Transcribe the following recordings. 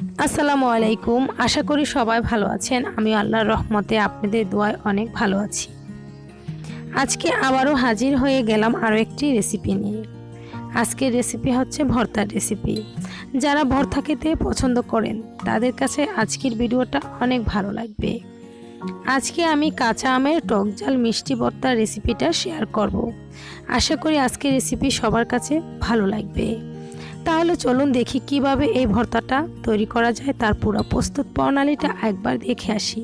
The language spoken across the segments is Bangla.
আসসালামু আলাইকুম। আশা করি সবাই ভালো আছেন। আমি আল্লাহর রহমতে আপনাদের দোয়ায় অনেক ভালো আছি। আজকে আবারও হাজির হয়ে গেলাম আরও একটি রেসিপি নিয়ে। আজকের রেসিপি হচ্ছে ভর্তার রেসিপি যারা ভর্তা খেতে পছন্দ করেন, তাদের কাছে আজকের ভিডিওটা অনেক ভালো লাগবে। আজকে আমি কাঁচা আমের টক ঝাল মিষ্টি ভর্তার রেসিপিটা শেয়ার করব। আশা করি আজকের রেসিপি সবার কাছে ভালো লাগবে। তাহলে চলুন দেখি কীভাবে এই ভর্তাটা তৈরি করা যায়। তার পুরো প্রস্তুত প্রণালীটা একবার দেখে আসি।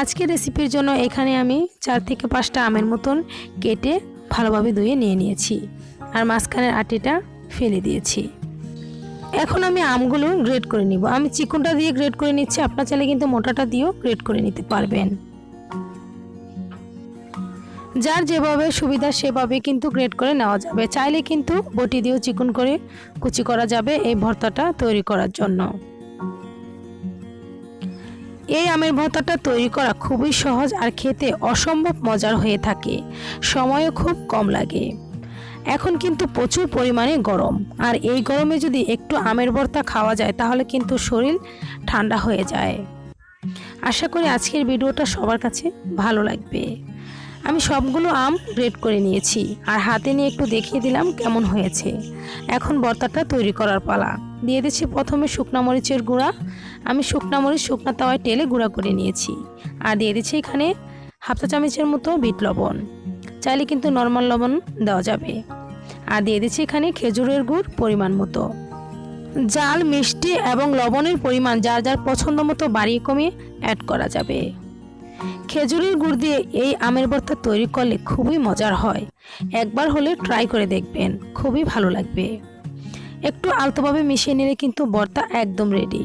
আজকের রেসিপির জন্য এখানে আমি চার থেকে পাঁচটা আমের মতন কেটে ভালোভাবে ধুয়ে নিয়ে নিয়েছি আর মাঝখানের আটিটা ফেলে দিয়েছি। এখন আমি আমগুলো গ্রেড করে নিব। আমি চিকনটা দিয়ে গ্রেড করে নিচ্ছি। আপনার চাইলে কিন্তু মোটাটা দিয়েও গ্রেড করে নিতে পারবেন। যার যেভাবে সুবিধা, সেভাবে কিন্তু গ্রেড করে নেওয়া যাবে। চাইলে কিন্তু বটি দিয়েও চিকন করে কুচি করা যাবে এই ভর্তাটা তৈরি করার জন্য। এই আমের ভর্তাটা তৈরি করা খুবই সহজ আর খেতে অসম্ভব মজার হয়ে থাকে। সময়ও খুব কম লাগে। এখন কিন্তু প্রচুর পরিমাণে গরম। আর এই গরমে যদি একটু আমের ভর্তা খাওয়া যায়, তাহলে কিন্তু শরীর ঠান্ডা হয়ে যায়। আশা করি আজকের ভিডিওটা সবার কাছে ভালো লাগবে। আমি সবগুলো আম গ্রেড করে নিয়েছি আর হাতে নিয়ে একটু দেখিয়ে দিলাম কেমন হয়েছে। এখন ভর্তাটা তৈরি করার পালা। দিয়ে দিচ্ছি প্রথমে শুকনা মরিচের গুঁড়া। আমি শুকনা মরিচ, শুকনা তাওয়ায় টেলে গুঁড়া করে নিয়েছি। আর দিয়ে দিচ্ছি এখানে হাফ চা চামচের মতো বিট লবণ। চাইলে কিন্তু নর্মাল লবণ দেওয়া যাবে। আর দিয়ে দিচ্ছি এখানে খেজুরের গুড় পরিমাণ মতো। জাল, মিষ্টি এবং লবণের পরিমাণ যার যার পছন্দ মতো বাড়িয়ে কমিয়ে অ্যাড করা যাবে। খেজুরের গুড় দিয়ে এই আমের ভর্তা তৈরি করলে খুবই মজার হয়। একবার হলে ট্রাই করে দেখবেন, খুবই ভালো লাগবে। একটু আলতোভাবে মিশিয়ে নিলে কিন্তু ভর্তা একদম রেডি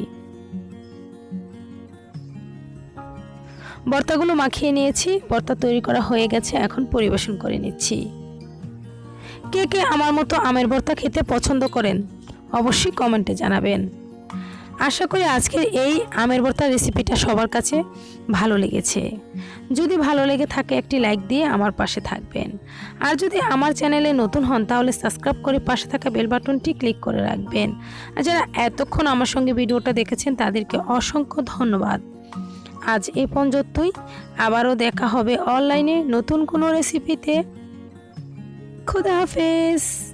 ভর্তাগুলো মাখিয়ে নিয়েছি, ভর্তা তৈরি করা হয়ে গেছে, এখন পরিবেশন করে নিচ্ছি। কে কে আমার মতো আমের ভর্তা খেতে পছন্দ করেন, অবশ্যই কমেন্টে জানাবেন। আশা করি আজকের এই আমের ভর্তা রেসিপিটা সবার কাছে ভালো লেগেছে। যদি ভালো লেগে থাকে, একটি লাইক দিয়ে আমার পাশে থাকবেন। আর যদি আমার চ্যানেলে নতুন হন, তাহলে সাবস্ক্রাইব করে পাশে থাকা বেল বাটনটি ক্লিক করে রাখবেন। আর যারা এতক্ষণ আমার সঙ্গে ভিডিওটা দেখেছেন, তাদেরকে অসংখ্য ধন্যবাদ। আজ এ পর্যন্তই। আবারও দেখা হবে অনলাইনে নতুন কোনো রেসিপিতে খুদা হাফেজ।